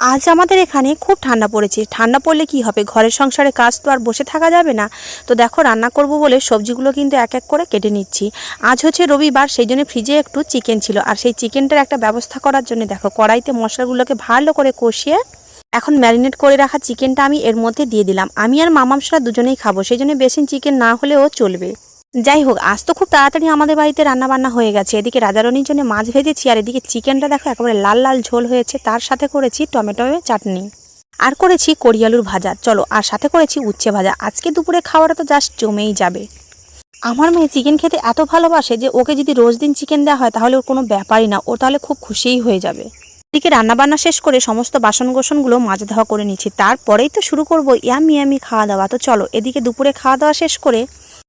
আজ আমাদের এখানে খুব ঠান্ডা পড়েছে। ঠান্ডা পড়লে কি হবে? ঘরের সংসারে কাজ তো আর বসে থাকা যাবে না। তো দেখো, রান্না করব বলে সবজিগুলো কিন্তু এক এক করে কেটে নিচ্ছি। আজ হচ্ছে রবিবার, সেই জন্য ফ্রিজে একটু চিকেন ছিল। আর সেই চিকেনটার একটা ব্যবস্থা করার জন্য দেখো, কড়াইতে মশলাগুলোকে ভালো করে কষিয়ে এখন ম্যারিনেট করে রাখা চিকেনটা আমি এর মধ্যে দিয়ে দিলাম। আমি আর মামামসরা দুজনেই খাব, সেই জন্য বেশি চিকেন না হলেও চলবে। যাই হোক আজ তো খুব তাড়াতাড়ি আমাদের বাড়িতে রান্না বান্না হয়ে গেছে। এদিকে রাজারনির জন্য মাছ ভেজেছি আর এদিকে চিকেনটা দেখো একেবারে লাল লাল ঝোল হয়েছে। তার সাথে করেছি টমেটো চাটনি। আর করেছি করিয়ালুর ভাজা। চলো, আর সাথে করেছি উচ্ছে ভাজা। আজকে দুপুরে খাওয়াটা তো জাস্ট জমেই যাবে। আমার মেয়ে চিকেন খেতে এত ভালোবাসে যে ওকে যদি রোজ দিন চিকেন দেওয়া হয় তাহলে ওর কোনো ব্যাপারই না। ও তাহলে খুব খুশিই হয়ে যাবে। এদিকে রান্নাবান্না শেষ করে সমস্ত বাসন গোসনগুলো মাজা ধোয়া করে নিচ্ছি। তারপরেই তো শুরু করব ইয়ামি ইয়ামি খাওয়া দাওয়া। তো চলো, এদিকে দুপুরে খাওয়া দাওয়া শেষ করে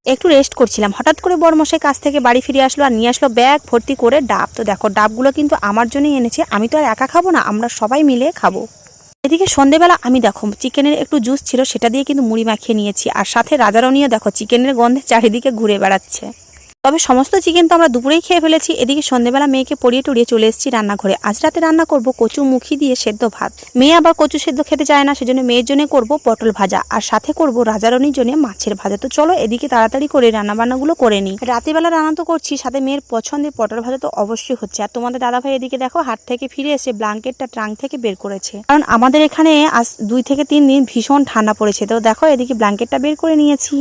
একটু রেস্ট করছিলাম। হঠাৎ করে বরমশাই কাছ থেকে বাড়ি ফিরে আসলো আর নিয়ে আসলো ব্যাগ, ভর্তি করে ডাব। তো দেখো, ডাবগুলো কিন্তু আমার জন্যই এনেছে, আমি তো আর একা খাব না, আমরা সবাই মিলে খাব। এদিকে সন্ধেবেলা আমি দেখো, চিকেনের একটু জুস ছিল, সেটা দিয়ে কিন্তু মুড়ি মাখিয়ে নিয়েছি। আর সাথে রাজারনিও দেখো, চিকেনের গন্ধে চারিদিকে ঘুরে বেড়াচ্ছে। তবে সমস্ত চিকেন তো আমরা দুপুরেই খেয়ে ফেলেছি। এদিকে সন্ধেবেলা মেয়েকে পরিয়ে টরিয়ে চলে এসেছি রান্নাঘরে। আজ রাতে রান্না করব কচু মুখি দিয়ে সেদ্ধ ভাত। মেয়ে আবার কচু সেদ্ধ খেতে চায় না, সেজন্য মেয়ের জন্য করব পটল ভাজা। আর সাথে করব রাজারণীর জন্য মাছের ভাজা। তো চলো এদিকে তাড়াতাড়ি করে রান্না বান্নাগুলো করে নিই। রাতেবেলা রান্না তো করছি, সাথে মেয়ের পছন্দের পটল ভাজা তো অবশ্যই হচ্ছে। আর তোমাদের দাদাভাই এদিকে দেখো হাট থেকে ফিরে এসে ব্ল্যাঙ্কেটটা ট্রাঙ্ক থেকে বের করেছে। কারণ আমাদের এখানে আজ দুই থেকে তিন দিন ভীষণ ঠান্ডা পড়েছে। তো দেখো এদিকে ব্ল্যাঙ্কেটটা বের করে নিয়েছি।